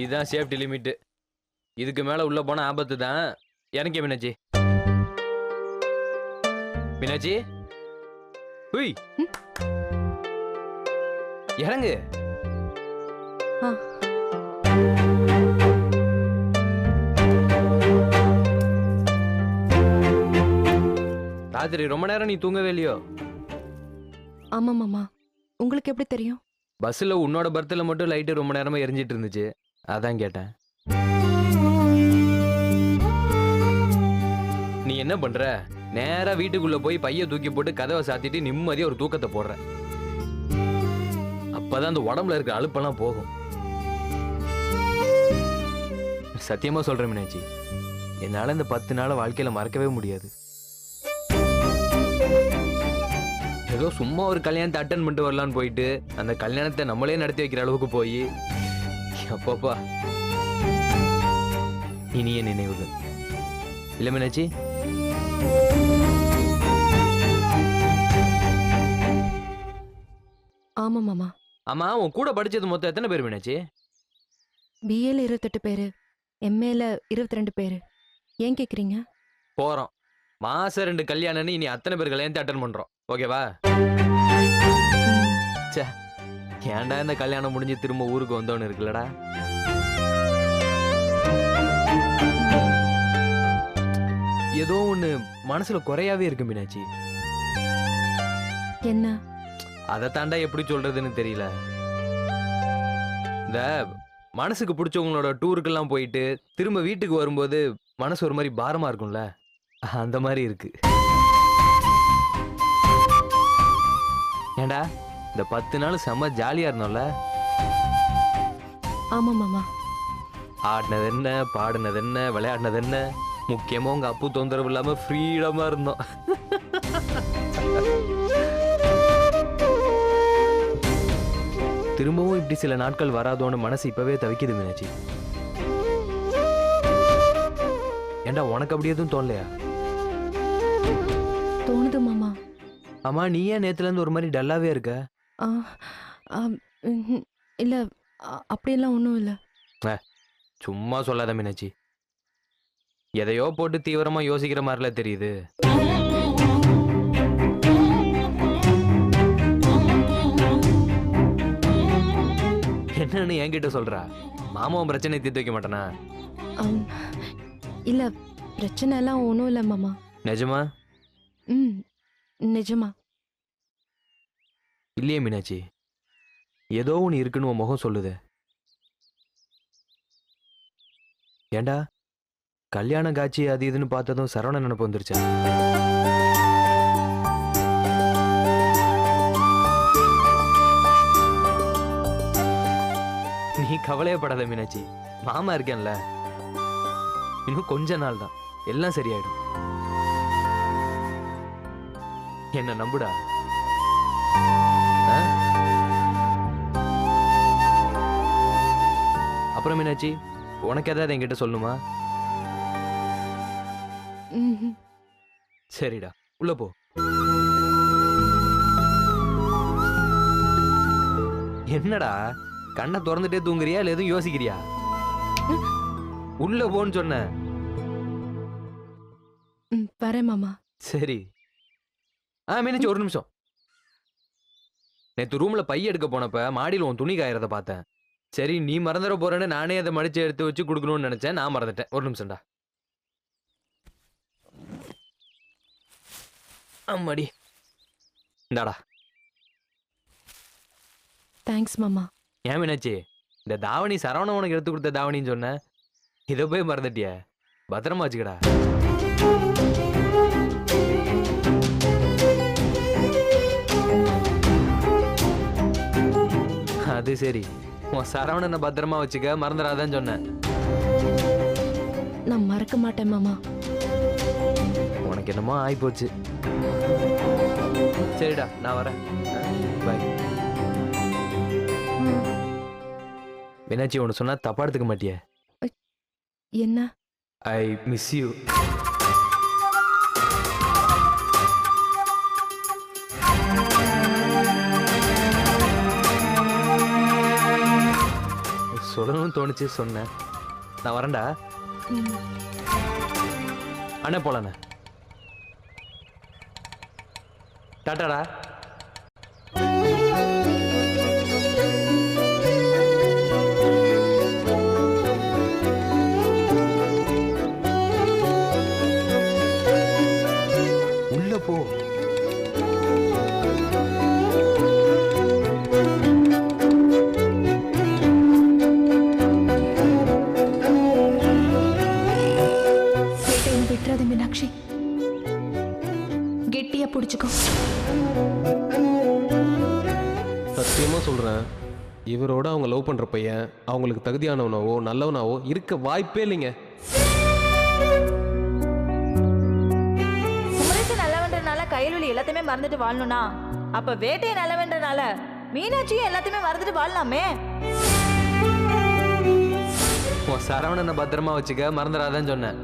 இதுதான் safety limit இதுக்கு மேல உள்ள போனா ஆபத்து தான். இறங்க மீனாட்சி? மீனாட்சி? உய்? இறங்கு. ராத்திரி ரொம்ப நேரம் நீ தூங்கவே இல்லையோ? ஆமா மாமா. உங்களுக்கு எப்படி தெரியும்? பஸ்ஸில் உன்னோட பர்த்தில் மட்டும் லைட்டு ரொம்ப நேரமா எரிஞ்சிட்டு இருந்துச்சு. அதான் கேட்டேன். நீ என்ன பண்ற? நேரா வீட்டுக்குள்ள போய் பைய தூக்கி போட்டு கதவை சாத்திட்டு நிம்மதியா ஒரு தூக்கத்தை போடுற. அப்பதான் அந்த உடம்புல இருக்க அலுப்பெல்லாம் போகும். சத்தியமா சொல்றேன் மீனாட்சி. என்னால இந்த பத்து நாள வாழ்க்கையில மறக்கவே முடியாது. ஏதோ சும்மா ஒரு கல்யாணத்தை அட்டன் பண்ணிட்டு வரலான்னு போயிட்டு அந்த கல்யாணத்தை நம்மளே நடத்தி வைக்கிற அளவுக்கு போய் அப்பப்பா இனிய நினைவுகள். இல்ல மீனாட்சி? ஆமா மாமா. ஆமா உன் கூட படிச்சது மொத்தம் எத்தனை பேர் மீனாட்சி? பிஏல இருபத்தெட்டு பேரு. எம்ஏல இருபத்தி ரெண்டு பேரு. ஏன் கேக்குறீங்க? போறோம். மாசம் ரெண்டு கல்யாணம்னு இனி அத்தனை பேர் கல்யாணத்தை அட்டன் பண்றோம். ஓகேவா ஏன்டா இந்த கல்யாணம் முடிஞ்சு திரும்ப ஊருக்கு வந்தோன்னு இருக்குல்லடா? ஏதோ ஒண்ணு மனசுல குறையாவே இருக்கு மீனாட்சி. என்ன? அதை தாண்டா எப்படி சொல்றதுன்னு தெரியல. இந்த மனசுக்கு பிடிச்சவங்களோட டூருக்கெல்லாம் போயிட்டு திரும்ப வீட்டுக்கு வரும்போது மனசு ஒரு மாதிரி பாரமா இருக்கும்ல? அந்த மாதிரி இருக்கு. ஏண்டா? இந்த பத்து நாள் செம்ம ஜாலியா இருந்தோம்ல? ஆமா மாமா. ஆடினது என்ன பாடினது என்ன விளையாடினது என்ன முக்கியமா உங்க அப்பு தொந்தரவு இல்லாம ஃப்ரீடமா இருந்தோம். திரும்பவும் இப்படி சில நாட்கள் வராதோன்னு மனசு இப்பவே தவிக்குது மீனாட்சி. ஏண்டா உனக்கு அப்படி எதுவும் தோணலையா? தோணுது மாமா. ஆமா நீ ஏன் நேத்துல இருந்து ஒரு மாதிரி டல்லாவே இருக்க? ஆ, ஆ, ம்ஹும். இல்ல அ- அப்படியெல்லாம் ஒன்றும் இல்ல. சும்மா சொல்லாத மீனாட்சி. எதையோ போட்டு தீவிரமா யோசிக்கிற மாதிரில தெரியுது. என்னன்னு என்கிட்ட சொல்றா. மாமாவும் பிரச்சனை தீர்த்து வைக்க மாட்டானா. இல்ல பிரச்சனை எல்லாம் ஒன்றும் இல்லை மாமா. நிஜமா? ம் நிஜமா. இல்லையே மீனாட்சி. ஏதோ ஒன்று இருக்குன்னு உன் முகம் சொல்லுது. ஏண்டா? கல்யாண காட்சி அது இதுன்னு பார்த்ததும் சரவண நினப்பு வந்துருச்சா? நீ கவலையப்படாத மீனாட்சி. மாமா இருக்கேன்ல. இன்னும் கொஞ்ச நாள் தான். எல்லாம் சரியாயிடும். என்ன நம்புடா. அப்புறம் மீனாட்சி உனக்கு ஏதாவது என்கிட்ட சொல்லணுமா. சரிடா. உள்ள போ. என்னடா? கண்ணை திறந்துட்டே தூங்குறியா? இல்ல எதுவும் யோசிக்கிறியா? உள்ள போன்னு வரேன் மாமா. சரி. ஆ மீனாட்சி ஒரு நிமிஷம். நேத்து ரூம்ல பை எடுக்க போனப்ப மாடியில் உன் துணி காயறத பார்த்தேன். சரி நீ மறந்துட போறேன்னு நானே அதை மடிச்சு எடுத்து வச்சு கொடுக்கணும்னு நினைச்சேன். நான் மறந்துட்டேன். ஒரு நிமிஷம்டா அம்மாடி. இந்தாடா. தேங்க்ஸ் மாமா. ஏன் மீனாட்சி? இந்த தாவணி சரவணன் உனக்கு எடுத்து கொடுத்த தாவணின்னு சொன்ன. இதை போய் மறந்துட்டிய. பத்திரமா வச்சுக்கடா. அது சரி. உன் சரவணனை பத்திரமா வச்சுக்க மறந்துடாதன்னு சொன்னேன். நான் மறக்க மாட்டேன் மாமா. உனக்கு என்னமோ ஆயிப்போச்சு. சரிடா நான் வரேன். பாய் மீனாட்சி ஒன்று சொன்னா தப்பா எடுத்துக்க மாட்டியே. என்ன? ஐ மிஸ் யூ சொல்லணும்னு தோணுச்சு சொன்னேன். நான் வரேன்டா. அண்ணே போலாண்ணே. டாட்டாடா. இவரோட அவங்க லவ் பண்ணுற பையன் அவங்களுக்கு தகுதியானவனாவோ நல்லவனாவோ இருக்க வாய்ப்பே இல்லைங்க. குமரேசன் நல்லவன்றனால கையலுளி எல்லாத்தையுமே மறந்துட்டு வாழணும்னா அப்ப வேட்டையை நல்லவன்றனால மீனாட்சியும் எல்லாத்தையுமே மறந்துட்டு வாழலாமே? உன் சரவணனை பத்திரமா வச்சுக்க மறந்துடாதேன்னு சொன்னேன்.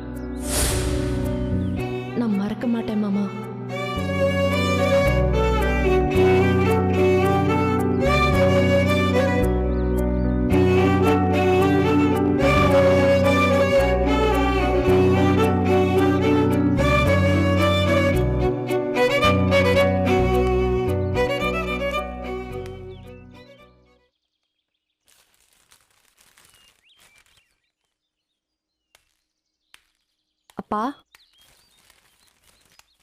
நான் மறக்க மாட்டேன் மாமா. அப்பா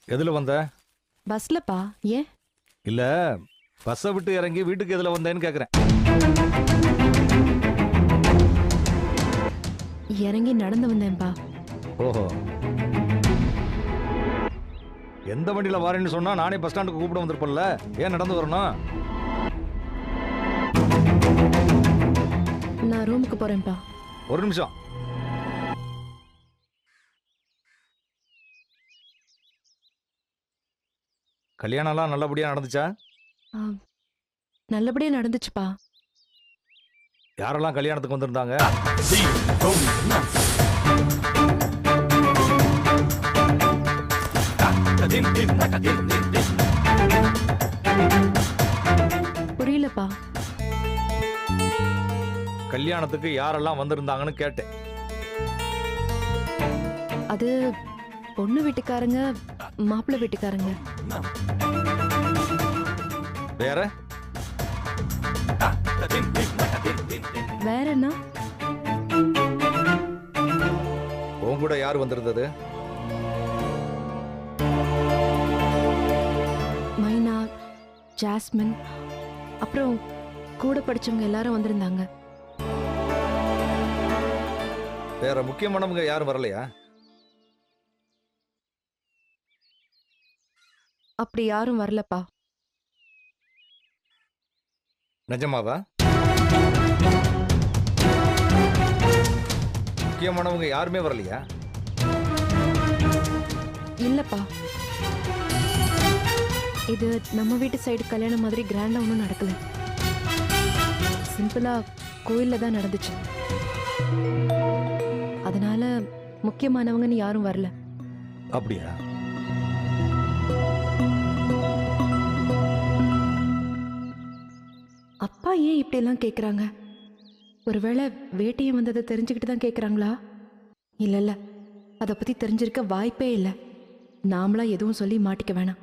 எதுல வந்த? பஸ்லப்பா ஏன்? இல்ல பஸ்ஸை விட்டு இறங்கி வீட்டுக்கு எதுல வந்தேன்னு கேக்குறேன். இறங்கி நடந்து வந்தேன்ப்பா ஓஹோ. எந்த வண்டியில வரேன்னு சொன்னா நானே பஸ் ஸ்டாண்டுக்கு கூப்பிட வந்திருப்பேன்ல. ஏன் நடந்து வரணும்? நான் ரூமுக்கு போறேன்ப்பா ஒரு நிமிஷம். கல்யாணம்லாம் நல்லபடியா நடந்துச்சா? நல்லபடியா நடந்துச்சுப்பா. யாரெல்லாம் கல்யாணத்துக்கு வந்திருந்தாங்க? புரியலப்பா. கல்யாணத்துக்கு யாரெல்லாம் வந்திருந்தாங்கன்னு கேட்டேன். அது பொண்ணு வீட்டுக்காரங்க மாப்பிள்ளை வீட்டுக்காரங்க. வேற? வேற என்ன? உன் கூட யார் வந்திருந்தது? மைனா ஜாஸ்மின் அப்புறம் கூட படிச்சவங்க எல்லாரும் வந்திருந்தாங்க. வேற முக்கியமானவங்க யாரும் வரலையா? அப்படி யாரும் வரலப்பா. நிஜமாவா? முக்கியமானவங்க யாருமே வரலையா? இல்லப்பா. இது நம்ம வீட்டு சைடு கல்யாணம் மாதிரி கிராண்டா ஒன்றும் நடக்கல. சிம்பிளா கோயில்ல தான் நடந்துச்சு. அதனால முக்கியமானவங்கன்னு யாரும் வரல. அப்படியா? ஏன் இப்படி எல்லாம் கேக்குறாங்க? ஒருவேளை வேட்டையும் வந்ததை தெரிஞ்சுக்கிட்டு தான் கேக்குறாங்களா? இல்ல இல்ல அதை பத்தி தெரிஞ்சிருக்க வாய்ப்பே இல்லை. நாமளா எதுவும் சொல்லி மாட்டிக்க வேணாம்.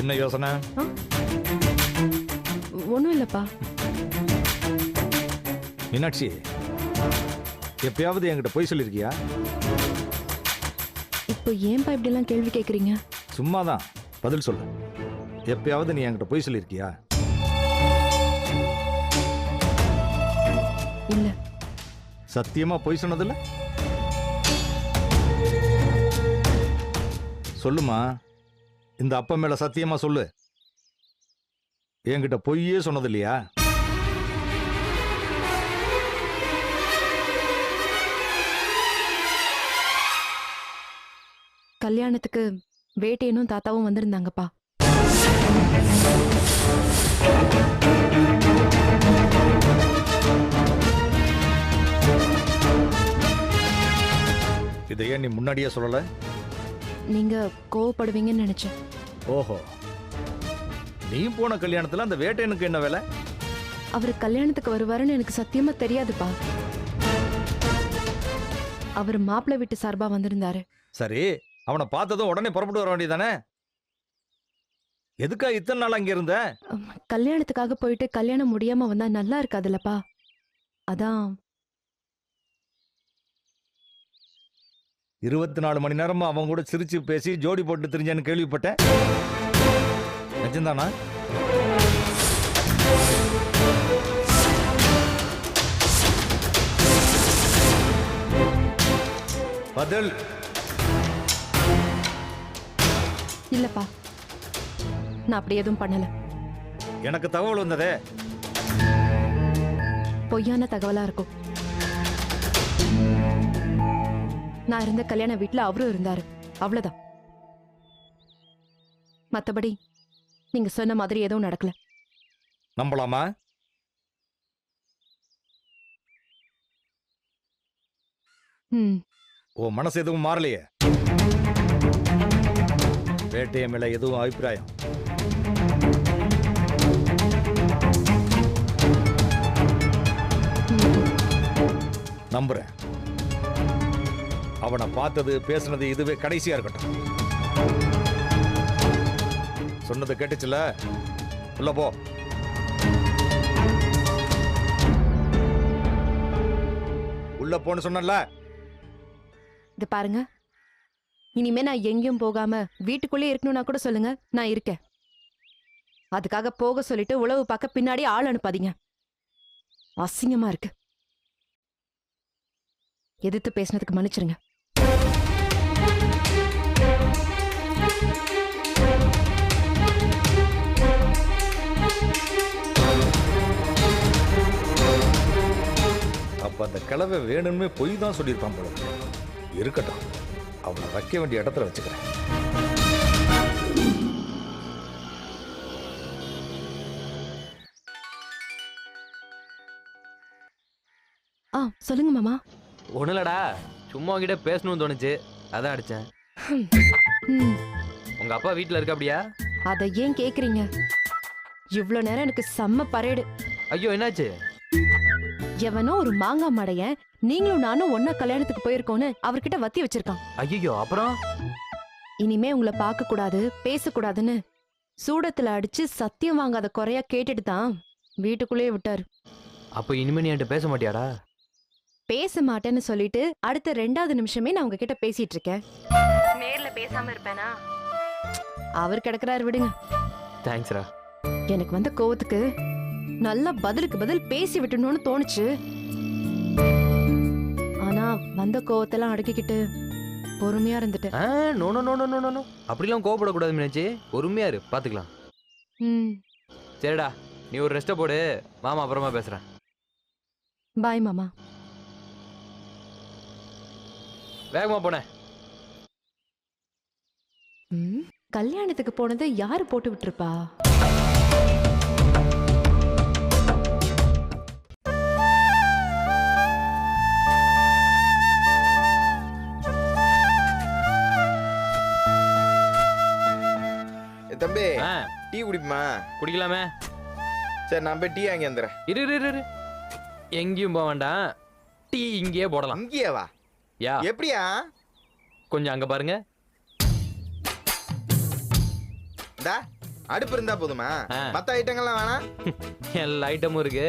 என்ன யோசனை? ஒன்றும் இல்லப்பா. மீனாட்சி எப்பயாவது என்கிட்ட போய் சொல்லியிருக்கியா இப்போ ஏன்பா இப்படிலாம் கேள்வி கேட்குறீங்க சும்மாதான் பதில் சொல்லு. எப்பயாவது நீ என்கிட்ட போய் சொல்லியிருக்கியா? இல்ல. சத்தியமா போய் சொன்னதில்ல? சொல்லுமா இந்த அப்பா மேல சத்தியமா சொல்லு. என்கிட்ட பொய்யே சொன்னது இல்லையா கல்யாணத்துக்கு வேட்டையனும் தாத்தாவும் வந்திருந்தாங்கப்பா. இதை ஏன் நீ முன்னாடியே சொல்லல? நீங்க கோவப்படுவீங்கன்னு நினைச்சேன். ஓஹோ. நீ போன கல்யாணத்துல அந்த வேட்டையனுக்கு என்ன வேலை? அவர் கல்யாணத்துக்கு வருவாருன்னு எனக்கு சத்தியமா தெரியாதுப்பா. அவர் மாப்பிள்ளை வீட்டு சார்பா வந்திருந்தாரு. சரி அவனை பார்த்ததும் உடனே புறப்பட்டு வர வேண்டியதானே எதுக்கா இத்தனை நாள் அங்க இருந்த? கல்யாணத்துக்காக போயிட்டு கல்யாணம் முடியாம வந்தா நல்லா இருக்காதுல்லப்பா. அதான். இருபத்தி நாலு மணி நேரமா அவன் கூட சிரிச்சு பேசி ஜோடி போட்டு தெரிஞ்சேன்னு கேள்விப்பட்டேன். நிஜம்தானா? பதில். இல்லப்பா. நான் அப்படி எதுவும் பண்ணல. எனக்கு தகவல் வந்ததே. பொய்யான தகவலா இருக்கும். நான் இருந்த கல்யாண வீட்ல அவரும் இருந்தாரு. அவ்வளவுதான். மத்தபடி நீங்க சொன்ன மாதிரி எதுவும் நடக்கல. நம்பலாமா? ம். உன் மனசு எதுவும் மாறலையே? வேட்டைய மேல எதுவும் அபிப்பிராயம்? நம்புறேன். அவனை பார்த்தது பேசுனது இதுவே கடைசியா இருக்கட்டும். சொன்னது கேட்டுச்சுல? உள்ள போ. உள்ள போன்னு சொன்னல இது பாருங்க. இனிமே நான் எங்கேயும் போகாம வீட்டுக்குள்ளே இருக்கணும்னா கூட சொல்லுங்க நான் இருக்கேன். அதுக்காக போக சொல்லிட்டு உழவு பார்க்க பின்னாடி ஆள் அனுப்பாதீங்க. அசிங்கமா இருக்கு. எதிர்த்து பேசினதுக்கு மன்னிச்சிருங்க. அப்ப அந்த கிழவை வேணும்னு பொய் தான் சொல்லியிருப்பான் போல. இருக்கு. இருக்கட்டும். அவனை வைக்க வேண்டிய இடத்துல வச்சுக்கிறேன். ஆ சொல்லுங்க மாமா. ஒண்ணுலடா சும்மா உங்ககிட்ட பேசணும்னு தோணுச்சு. அதான் அடிச்சேன். உங்க அப்பா வீட்ல இருக்க அப்படியா? அதை ஏன் கேக்குறீங்க? இவ்ளோ நேரம் எனக்கு செம்ம பரேடு. ஐயோ என்னாச்சு? எவனோ ஒரு மாங்காய் மடையன் நீங்களும் நானும் ஒன்னா கல்யாணத்துக்கு போயிருக்கோன்னு அவர்கிட்ட வத்தி வச்சிருக்கான். ஐயோ அப்புறம்? இனிமே உங்களை பார்க்க கூடாது பேசக்கூடாதுன்னு சூடத்துல அடிச்சு சத்தியம் வாங்காத குறையா கேட்டுட்டு தான் வீட்டுக்குள்ளேயே விட்டாரு. அப்ப இனிமே நீ என்கிட்ட பேச மாட்டியாடா? பேச மாட்டேன்னு சொல்லிட்டு அடுத்த ரெண்டாவது நிமிஷமே நான் உங்ககிட்ட பேசிட்டு இருக்கேன். நேர்ல பேசாம இருப்பேனா? அவர் கிடக்குறாரு விடுங்க. தேங்க்ஸ்ரா எனக்கு வந்த கோவத்துக்கு நல்லா பதிலுக்கு பதில் பேசி விட்டணும்னு தோணுச்சு. ஆனா வந்த கோவத்தெல்லாம் அடக்கிக்கிட்டு பொறுமையா இருந்துட்டேன். ஆ no no no no no no அப்படிலாம் கோவப்படக்கூடாது மீனாச்சி பொறுமையா இரு பாத்துக்கலாம். ம். சரிடா நீ ஒரு ரெஸ்ட்டை போடு. மாமா அப்புறமா பேசுறேன். பாய் மாமா. வேகமா போனேன் கல்யாணத்துக்கு போனதை யாரு போட்டு விட்டுருப்பா? தம்பி ஆ. டீ குடிப்புமா? குடிக்கலாமே. சரி நான் போய் டீ வாங்கி வந்துடுறேன். இரு இரு, இரு இரு. எங்கேயும் போக வேண்டாம். டீ இங்கேயே போடலாம். இங்கேயே வா யா. எப்படியா? கொஞ்சம் அங்க பாருங்க. இந்தா அடுப்பு இருந்தா போதுமா? ஆ. மத்த ஐட்டங்கள்லாம் வேணாம்? எல்லா ஐட்டமும் இருக்கு.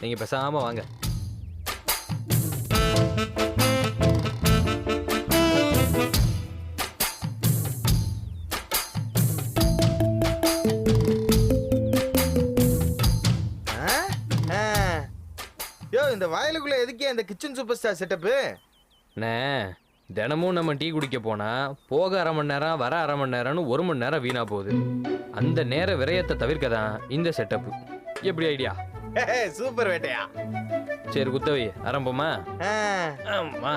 நீங்க பேசாம வாங்க. ஆ? ஆ. யோ இந்த வயலுக்குள்ள எதுக்கே இந்த கிச்சன் சூப்பர் ஸ்டார் செட்டப்பு அண்ணே தினமும் நம்ம டீ குடிக்க போனா போக அரை மணி நேரம் வர அரை மணி நேரம்னு ஒரு மணி நேரம் வீணா போகுது. அந்த நேர விரயத்தை தவிர்க்க தான் இந்த செட்டப் எப்படி ஐடியா சூப்பர் வேட்டையா. சரி குத்தவை ஆரம்பமா. ஆமா.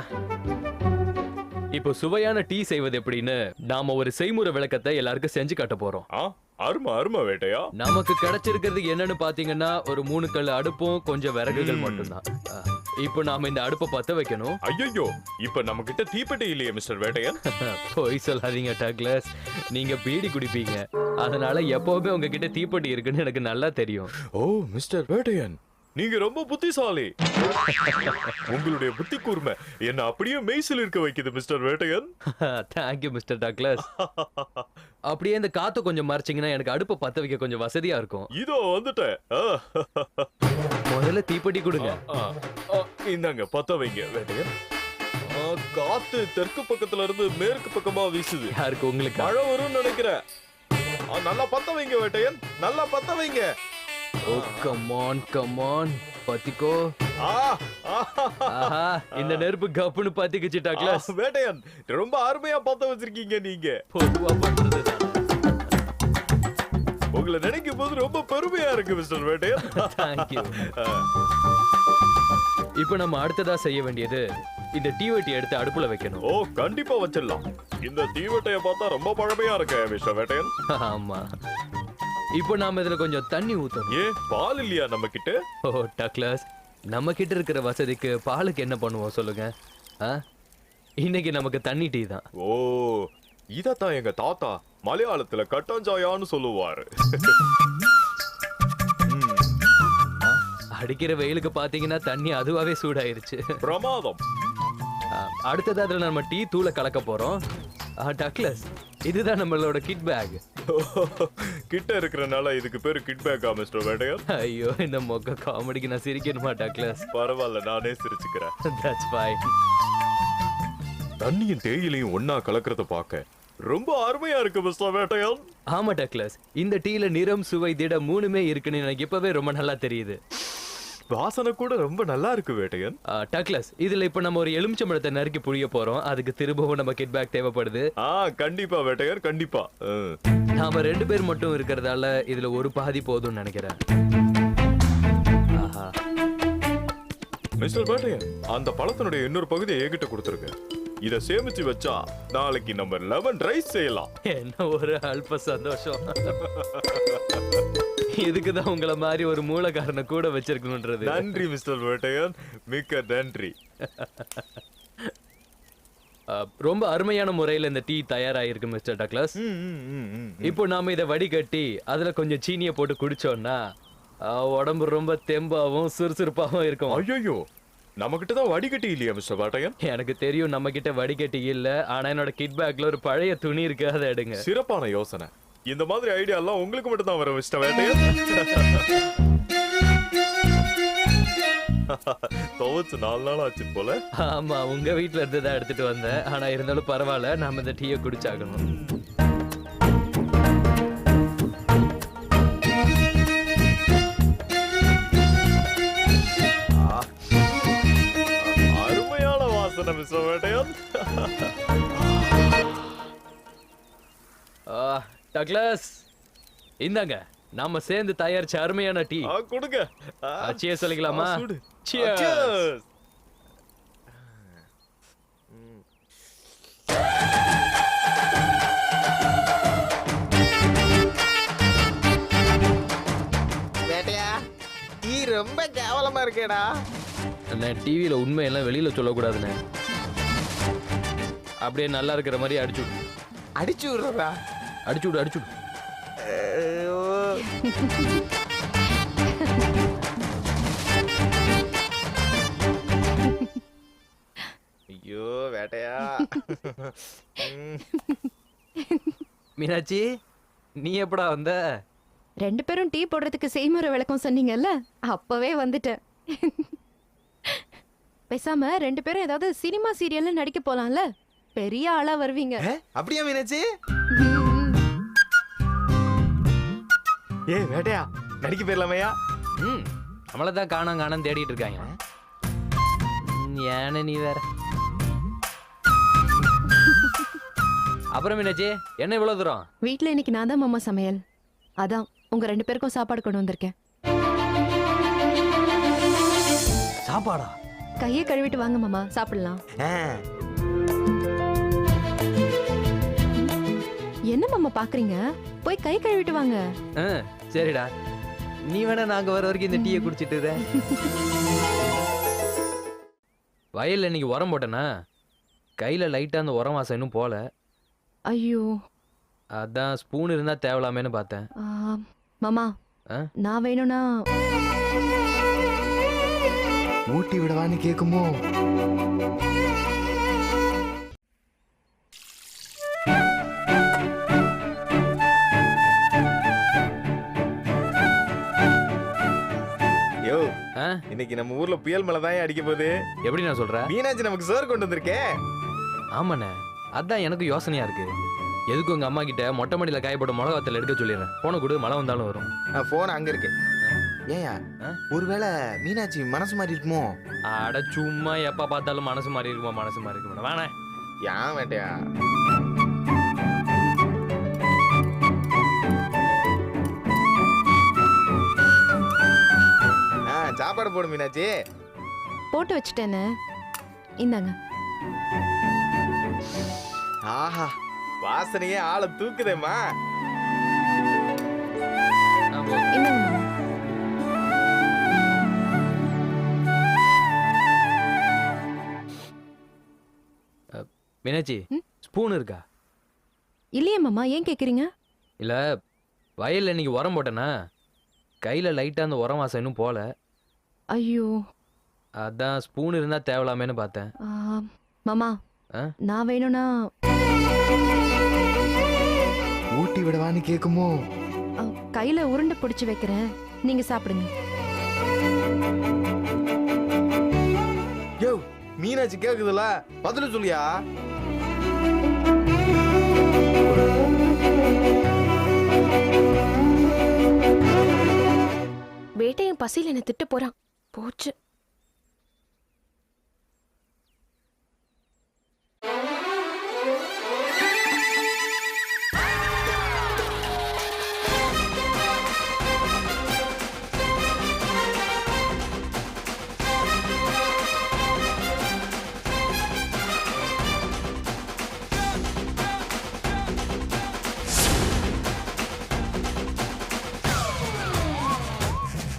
இப்போ சுவையான டீ செய்வது எப்படின்னு நாம ஒரு செய்முறை விளக்கத்தை எல்லாருக்கும் செஞ்சு காட்ட போறோம். ஆ அருமை அருமை வேட்டையா. நமக்கு கிடைச்சிருக்கிறது என்னன்னு பாத்தீங்கன்னா ஒரு மூணு கல் அடுப்பும் கொஞ்சம் விறகுகள். மட்டும்தான். இப்போ நாம இந்த அடுப்பை பத்த வைக்கணும். ஐயோ இப்ப நம்ம கிட்ட தீப்பெட்டி இல்லையே மிஸ்டர் வேட்டையன். போய் சொல்லாதீங்க டக்ளஸ். நீங்க பீடி குடிப்பீங்க. அதனால எப்பவுமே உங்ககிட்ட தீப்பெட்டி இருக்குன்னு எனக்கு நல்லா தெரியும். ஓ மிஸ்டர் வேட்டையன். நீங்க ரொம்ப புத்திசாலி. உங்களுடைய புத்தி கூர்மை என்ன அப்படியே மெய்சில் இருக்க வைக்குது mister Vettaiyan. Thank you mister Douglas அப்படியே இந்த காத்து கொஞ்சம் மறைச்சிங்கன்னா எனக்கு அடுப்பை பத்த வைக்க கொஞ்சம் வசதியா இருக்கும். இதோ வந்துட்டேன். முதல்ல தீப்பெட்டி கொடுங்க. இந்தாங்க பத்த வைங்க வேட்டையன் ஆ, காத்து தெற்கு பக்கத்துல இருந்து மேற்கு பக்கமா வீசுது. யாருக்கு உங்களுக்கு? மழை வரும்னு நினைக்கிறேன். நல்லா பத்த வைங்க வேட்டையன் நல்லா பத்த வைங்க. ஓ கமான் கமான் பத்திக்கோ. இந்த நெருப்பு கப்புன்னு பத்திக்குச்சு ஆ, டக்ளஸ் வேட்டையன் ரொம்ப அருமையா பத்த வச்சிருக்கீங்க நீங்க. பொதுவா பண்றது உங்களை நினைக்கும் போது ரொம்ப பெருமையா இருக்கு மிஸ்டர் வேட்டையன். தேங்க்யூ இப்போ நம்ம அடுத்ததா செய்ய வேண்டியது இந்த தீவெட்டி எடுத்து அடுப்புல வைக்கணும். ஓ கண்டிப்பா வச்சிடலாம். இந்த தீவட்டைய பார்த்தா ரொம்ப பழமையா இருக்கு மிஸ்டர் வேட்டையன். ஆமா. இப்போ நாம இதுல கொஞ்சம் தண்ணி ஊத்தணும். ஏன் பால் இல்லையா நம்ம கிட்ட ஓ டக்ளஸ். நம்ம கிட்ட இருக்கிற வசதிக்கு பாலுக்கு என்ன பண்ணுவோம் சொல்லுங்க? ஆ? இன்னைக்கு நமக்கு தண்ணி டீ தான். ஓ இதத்தான் எங்க தாத்தா மலையாளத்துல கட்டாஞ்சாயான்னு சொல்லுவாரு. அடிக்கிற வெயிலுக்கு பாத்தீங்கன்னா தண்ணி அதுவாவே சூடாயிருச்சு. பிரமாதம். அடுத்தது அதுல நம்ம டீ தூளை கலக்க போறோம். ஆ, டக்ளஸ். இதுதான் நம்மளோட கிட் பேக் கிட்ட இருக்கிறனால இதுக்கு பேரு கிட் பேக்கா மிஸ்டர் வேட்டையன் ஐயோ இந்த மொக்க காமெடிக்கு நான் சிரிக்கணுமா டக்ளஸ்? பரவாயில்ல நானே சிரிச்சுக்கிறேன். தட்ஸ் ஃபைன் தண்ணியும் தேயிலையும் ஒன்னா கலக்கிறத பார்க்க ரொம்ப அருமையா இருக்கு மிஸ்டர் வேட்டையன் ஆமா டக்ளஸ். இந்த டீல நிறம் சுவை திடம் மூணுமே இருக்குன்னு எனக்கு இப்பவே ரொம்ப நல்லா தெரியுது. வாசனை கூட ரொம்ப நல்லா இருக்கு வேட்டையன். ஆ, டக்ளஸ் இதுல இப்ப நம்ம ஒரு எலுமிச்சம்பழத்தை நறுக்கி புழிய போறோம். அதுக்கு திரும்பவும் நம்ம கிட் பேக் தேவைப்படுது. ஆ கண்டிப்பா வேட்டையர் கண்டிப்பா. நாம ரெண்டு பேர் மட்டும் இருக்கிறதால இதுல ஒரு பாதி போதும்னு நினைக்கிறேன். மிஸ்டர் வேட்டையன் அந்த பழத்தினுடைய இன்னொரு பகுதியை என்கிட்ட கொடுத்துருங்க. இத சேமிச்சு வச்சா நாளைக்கு நம்ம லெமன் ரைஸ் செய்யலாம். என்ன ஒரு அல்ப சந்தோஷம். இதுக்குதான் உங்கள மாதிரி ஒரு மூலக்காரனை கூட வச்சிருக்கணும்ன்றது. நன்றி மிஸ்டர் வேட்டையன் மிக்க நன்றி. ரொம்ப அருமையான முறையில இந்த டீ தயாராயிருக்கு மிஸ்டர் டக்ளஸ். இப்போ நாம இதை வடிகட்டி அதுல கொஞ்சம் சீனியை போட்டு குடிச்சோம்னா உடம்பு ரொம்ப தெம்பாவும் சுறுசுறுப்பாவும் இருக்கும். ஐயோ நம்ம கிட்ட தான் வடிகட்டி இல்லையா மிஸ்டர் வேட்டையன் எனக்கு தெரியும் நம்ம கிட்ட வடிகட்டி இல்ல ஆனா என்னோட கிட் பேக்ல ஒரு பழைய துணி இருக்கு அதை எடுங்க. சிறப்பான யோசனை. இந்த மாதிரி ஐடியா எல்லாம் உங்களுக்கு மட்டும் தான் வரும் மிஸ்டர் வேட்டையன். துவச்சு நாலு நாள் ஆச்சு போல. ஆமா உங்க வீட்டுல இருந்து தான் எடுத்துட்டு வந்தேன். ஆனா இருந்தாலும் பரவாயில்ல நாம இந்த டீயை குடிச்சாகணும். டக்ளஸ். இந்தாங்க நாம சேர்ந்து தயாரிச்ச அருமையான டீ. ஆ, கொடுங்க. ஆ, cheers. சொல்லிக்கலாமா? டீ ரொம்ப கேவலமா இருக்கேடா. அண்ணே டிவியில உண்மையெல்லாம் வெளியில சொல்லக்கூடாதுண்ணே. அப்படியே நல்லா இருக்கிற மாதிரி அடிச்சு விடு. அடிச்சு விடுறதா? அடிச்சு விடு அடிச்சு விடு. ஐயோ. ஐயோ வேட்டையா. மீனாட்சி நீ எப்படா வந்த? ரெண்டு பேரும் டீ போடுறதுக்கு செய்முறை விளக்கம் சொன்னீங்கல்ல? அப்பவே வந்துட்டேன். பேசாம ரெண்டு பேரும் ஏதாவது சினிமா சீரியல்ல நடிக்க போலாம்ல? பெரிய ஆளா வருவீங்க. அப்படியா மீனாட்சி? ஏ வேட்டையா? நடிக்க போயிடலாமையா ம் நம்மளை தான் காணாம் காணாம் தேடிட்டு இருக்காங்க. ம், ஏன்னு நீ வேற. அப்புறம் மீனாட்சி என்ன இவ்வளவு தூரம்? வீட்ல இன்னைக்கு நான் தான் மாமா சமையல். அதான் உங்க ரெண்டு பேருக்கும் சாப்பாடு கொண்டு வந்திருக்கேன். சாப்பாடா? கையை கழுவிட்டு வாங்க மாமா சாப்பிடலாம். ஆ, என்ன மாமா பாக்குறீங்க? போய் கை கழுவிட்டு வாங்க. ஆ. சரிடா. நீ வேணா நாங்க வர வரைக்கும் இந்த டீயை குடிச்சிட்டு. வயல்ல இன்னைக்கு உரம் போட்டேனா? கையில லைட்டா அந்த உரம் வாசம் இன்னும் போல. ஐயோ. அதான் ஸ்பூன் இருந்தா தேவலாமேன்னு பார்த்தேன். மாமா ஆ? நான் வேணும்னா ஊட்டி விடவான்னு கேக்குமோ? இன்னைக்கு நம்ம ஊர்ல புயல் மழை தான் அடிக்க போகுது. எப்படி நான் சொல்ற மீனாட்சி நமக்கு சோறு கொண்டு வந்திருக்கே. ஆமாண்ணே. அதான் எனக்கு யோசனையா இருக்கு. எதுக்கு உங்க அம்மா கிட்ட மொட்டை மாடியில காயப்பட்ட மிளகாத்தல் எடுக்க சொல்லிடுறேன்? போன கூட மழை வந்தாலும் வரும். போன் அங்க இருக்கு. ஏயா? ஒருவேளை மீனாட்சி மனசு மாறி இருக்குமோ? அட சும்மா எப்ப பார்த்தாலும் மனசு மாறி இருக்குமா மனசு மாறி இருக்குமா வேணே ஏன் வேட்டையா? சாப்பாடு போடு மீனாட்சி. போட்டு வச்சுட்டேன்னு. இந்தாங்க. ஆஹா வாசனையே ஆளை தூக்குதேம்மா. இந்தாங்க மாமா. மீனாட்சி ம்? ஸ்பூன் இருக்கா? இல்லையே மாமா ஏன் கேக்குறீங்க? இல்ல வயல்ல இன்னைக்கு உரம் போட்டேனா? கையில லைட்டா அந்த உரம் வாசம் இன்னும் போல. ஐயோ. அதான் ஸ்பூன் இருந்தா தேவலாமேன்னு பார்த்தேன். ஆ, மாமா ஆ? நான் வேணும்னா ஊட்டி விடவான்னு கேக்குமோ? ஆ, கையில உருண்டை பிடிச்சு வைக்கிறேன். நீங்க சாப்பிடுங்க. யோ மீனாட்சி கேக்குதுல? பதில் சொல்லியா? வேட்டையன் பசியில் என்னை திட்ட போறான். 膨脹